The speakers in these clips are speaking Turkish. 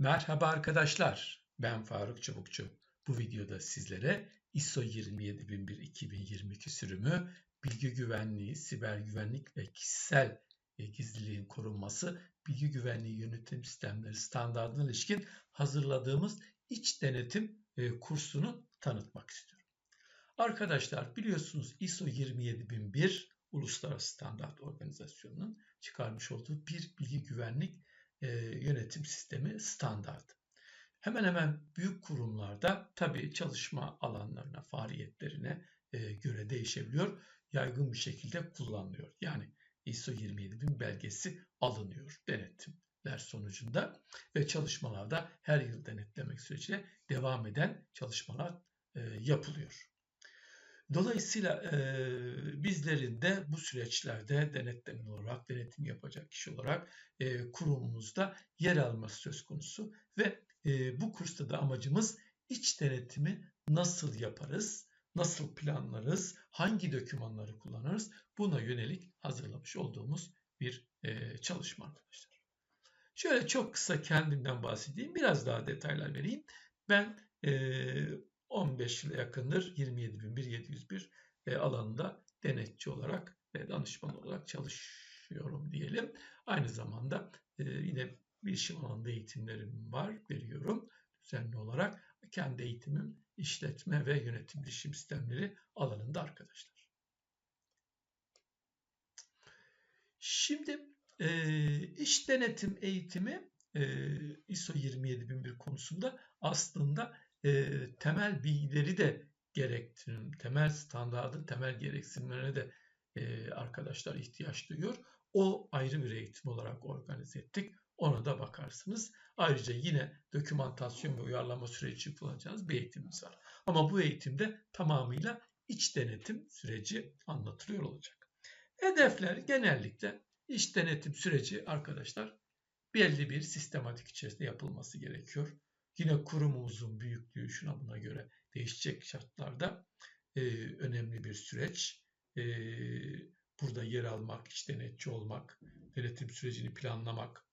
Merhaba arkadaşlar, ben Faruk Çubukçu. Bu videoda sizlere ISO 27001-2022 sürümü bilgi güvenliği, siber güvenlik ve kişisel e, gizliliğin korunması, bilgi güvenliği yönetim sistemleri standartına ilişkin hazırladığımız iç denetim e, kursunu tanıtmak istiyorum. Arkadaşlar biliyorsunuz ISO 27001 Uluslararası Standart Organizasyonu'nun çıkarmış olduğu bir bilgi güvenlik e, yönetim sistemi standart. Hemen hemen büyük kurumlarda tabii çalışma alanlarına, faaliyetlerine e, göre değişebiliyor. Yaygın bir şekilde kullanılıyor. Yani ISO 27000 belgesi alınıyor denetimler sonucunda ve çalışmalarda her yıl denetlemek süreciyle devam eden çalışmalar e, yapılıyor. Dolayısıyla e, bizlerin de bu süreçlerde denetlemen olarak, denetim yapacak kişi olarak e, kurumumuzda yer alması söz konusu ve e, bu kursta da amacımız iç denetimi nasıl yaparız, nasıl planlarız, hangi dokümanları kullanırız buna yönelik hazırlamış olduğumuz bir e, çalışma arkadaşlar. Şöyle çok kısa kendimden bahsedeyim, biraz daha detaylar vereyim. Ben e, 15 yıla yakındır 27.701 e, alanında denetçi olarak ve danışman olarak çalışıyorum diyelim. Aynı zamanda e, yine bilişim alanında eğitimlerim var, veriyorum düzenli olarak. Kendi eğitimim işletme ve yönetim bilişim sistemleri alanında arkadaşlar. Şimdi e, iş denetim eğitimi e, ISO 27001 konusunda aslında e, temel bilgileri de gerektirim, temel standartın temel gereksinimlerine de e, arkadaşlar ihtiyaç duyuyor. O ayrı bir eğitim olarak organize ettik. Ona da bakarsınız. Ayrıca yine dokümantasyon ve uyarlama süreci kullanacağınız bir eğitimimiz var. Ama bu eğitimde tamamıyla iç denetim süreci anlatılıyor olacak. Hedefler genellikle iç denetim süreci arkadaşlar belli bir sistematik içerisinde yapılması gerekiyor. Yine kurumumuzun büyüklüğü şuna buna göre değişecek şartlarda e, önemli bir süreç. E, burada yer almak, iç denetçi olmak, denetim sürecini planlamak,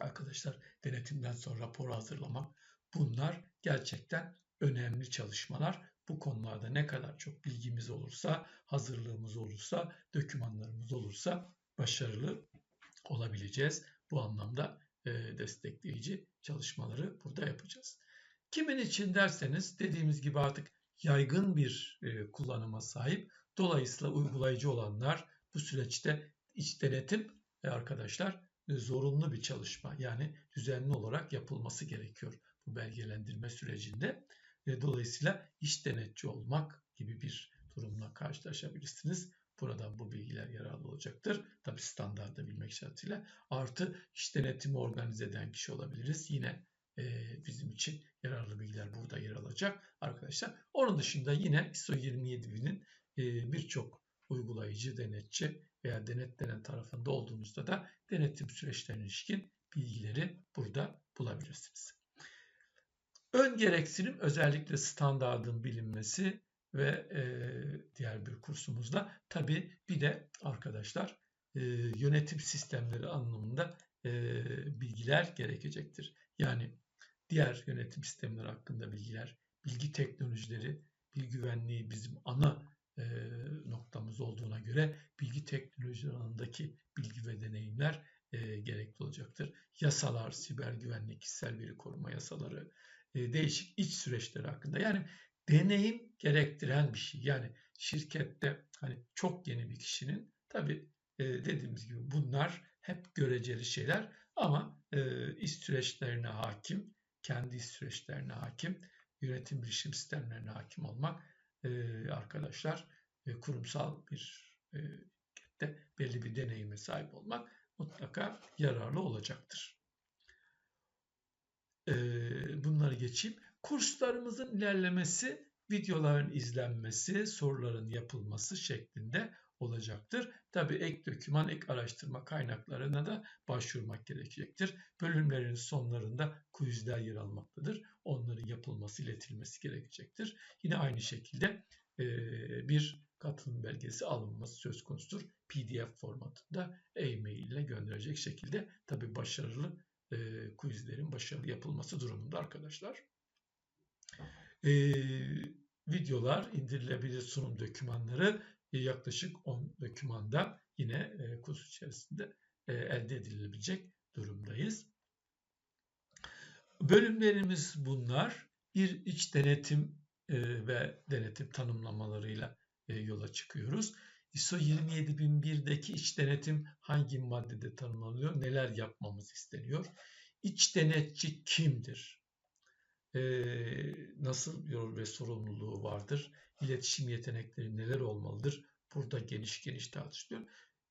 arkadaşlar denetimden sonra rapor hazırlamak bunlar gerçekten önemli çalışmalar. Bu konularda ne kadar çok bilgimiz olursa, hazırlığımız olursa, dokümanlarımız olursa başarılı olabileceğiz. Bu anlamda destekleyici çalışmaları burada yapacağız. Kimin için derseniz dediğimiz gibi artık yaygın bir e, kullanıma sahip. Dolayısıyla uygulayıcı olanlar bu süreçte iç denetim e, arkadaşlar zorunlu bir çalışma. Yani düzenli olarak yapılması gerekiyor bu belgelendirme sürecinde. Dolayısıyla iç denetçi olmak gibi bir durumla karşılaşabilirsiniz. Burada bu bilgiler yararlı olacaktır. Tabi standartı bilmek şartıyla. Artı iş denetimi organize eden kişi olabiliriz. Yine e, bizim için yararlı bilgiler burada yer alacak arkadaşlar. Onun dışında yine ISO 27000'in e, birçok uygulayıcı, denetçi veya denetlenen tarafında olduğunuzda da denetim süreçlerine ilişkin bilgileri burada bulabilirsiniz. Ön gereksinim özellikle standartın bilinmesi ve e, diğer bir kursumuzda tabi bir de arkadaşlar e, yönetim sistemleri anlamında e, bilgiler gerekecektir. Yani diğer yönetim sistemleri hakkında bilgiler, bilgi teknolojileri, bilgi güvenliği bizim ana e, noktamız olduğuna göre bilgi teknolojileri alanındaki bilgi ve deneyimler e, gerekli olacaktır. Yasalar, siber güvenlik, kişisel veri koruma yasaları, e, değişik iç süreçleri hakkında. Yani deneyim gerektiren bir şey. Yani şirkette hani çok yeni bir kişinin tabi e, dediğimiz gibi bunlar hep göreceli şeyler ama e, iş süreçlerine hakim, kendi iş süreçlerine hakim, yönetim bilişim sistemlerine hakim olmak e, arkadaşlar e, kurumsal bir e, de belli bir deneyime sahip olmak mutlaka yararlı olacaktır. E, bunları geçeyim. Kurslarımızın ilerlemesi, videoların izlenmesi, soruların yapılması şeklinde olacaktır. Tabi ek doküman, ek araştırma kaynaklarına da başvurmak gerekecektir. Bölümlerin sonlarında quizler yer almaktadır. Onların yapılması, iletilmesi gerekecektir. Yine aynı şekilde bir katılım belgesi alınması söz konusudur. PDF formatında e-mail ile gönderecek şekilde tabi başarılı e, quizlerin başarılı yapılması durumunda arkadaşlar. E, videolar, indirilebilir sunum dokümanları e, yaklaşık 10 dokümanda yine e, kurs içerisinde e, elde edilebilecek durumdayız. Bölümlerimiz bunlar. Bir iç denetim e, ve denetim tanımlamalarıyla e, yola çıkıyoruz. ISO 27001'deki iç denetim hangi maddede tanımlanıyor, neler yapmamız isteniyor? İç denetçi kimdir? Ee, nasıl yol ve sorumluluğu vardır? İletişim yetenekleri neler olmalıdır? Burada geniş geniş tartışılıyor.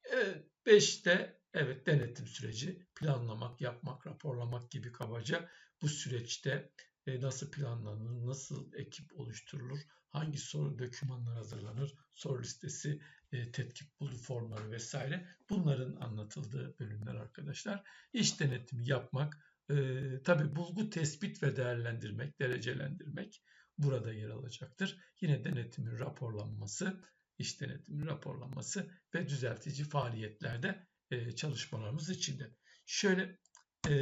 Evet, beşte evet denetim süreci planlamak, yapmak, raporlamak gibi kabaca bu süreçte e, nasıl planlanır, nasıl ekip oluşturulur, hangi soru dokümanlar hazırlanır, soru listesi, e, tetkik bulu formları vesaire bunların anlatıldığı bölümler arkadaşlar. İş denetimi yapmak, e, tabi bulgu tespit ve değerlendirmek, derecelendirmek burada yer alacaktır. Yine denetimin raporlanması, iş denetimin raporlanması ve düzeltici faaliyetlerde e, çalışmalarımız içinde. Şöyle e,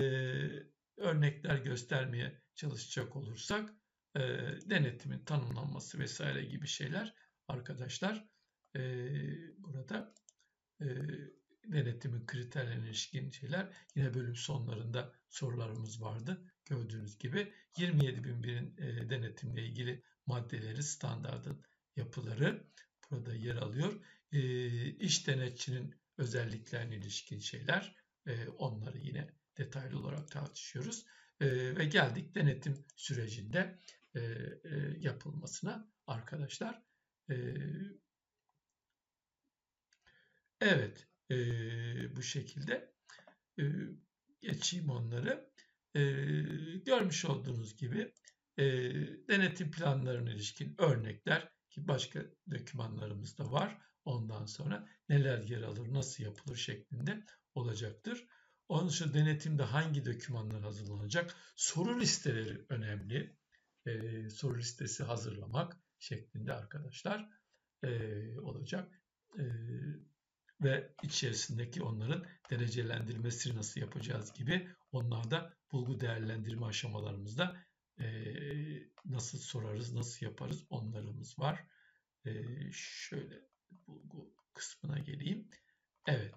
örnekler göstermeye çalışacak olursak e, denetimin tanımlanması vesaire gibi şeyler arkadaşlar e, burada e, denetimin kriterlerine ilişkin şeyler yine bölüm sonlarında sorularımız vardı. Gördüğünüz gibi 27001'in e, denetimle ilgili maddeleri, standartın yapıları burada yer alıyor. E, iş denetçinin özelliklerine ilişkin şeyler e, onları yine detaylı olarak tartışıyoruz. E, ve geldik denetim sürecinde e, yapılmasına arkadaşlar. E, evet e, bu şekilde e, geçeyim onları. E, görmüş olduğunuz gibi e, denetim planlarına ilişkin örnekler ki başka dokümanlarımız da var. Ondan sonra neler yer alır, nasıl yapılır şeklinde olacaktır. Onun için denetimde hangi dokümanlar hazırlanacak? Soru listeleri önemli. E, soru listesi hazırlamak şeklinde arkadaşlar e, olacak. E, ve içerisindeki onların derecelendirmesini nasıl yapacağız gibi onlar da bulgu değerlendirme aşamalarımızda e, nasıl sorarız, nasıl yaparız onlarımız var. E, şöyle bulgu kısmına geleyim. Evet.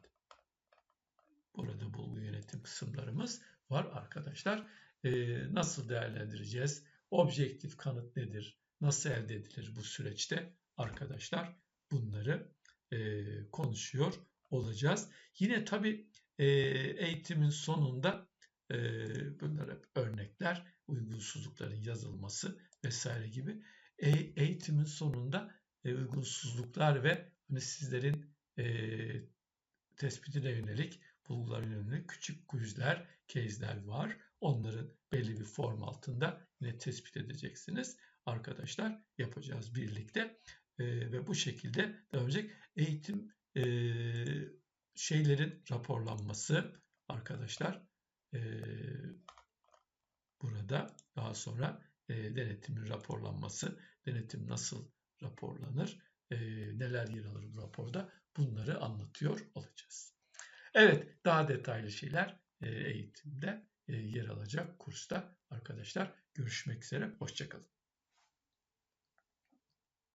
Burada bulgu yönetim kısımlarımız var arkadaşlar. E, nasıl değerlendireceğiz? Objektif kanıt nedir? Nasıl elde edilir bu süreçte? Arkadaşlar bunları e, konuşuyor olacağız. Yine tabii e, eğitimin sonunda e, bunlar hep örnekler, uygunsuzlukların yazılması vesaire gibi. E, eğitimin sonunda e, uygunsuzluklar ve hani sizlerin e, tespitine yönelik, bulgulara yönelik küçük quizler, case'ler var. Onların belli bir form altında yine tespit edeceksiniz. Arkadaşlar yapacağız birlikte ve bu şekilde devam edecek. Eğitim e, şeylerin raporlanması arkadaşlar e, burada daha sonra e, denetimin raporlanması, denetim nasıl raporlanır, e, neler yer alır bu raporda bunları anlatıyor olacağız. Evet daha detaylı şeyler e, eğitimde e, yer alacak kursta arkadaşlar. Görüşmek üzere, hoşçakalın.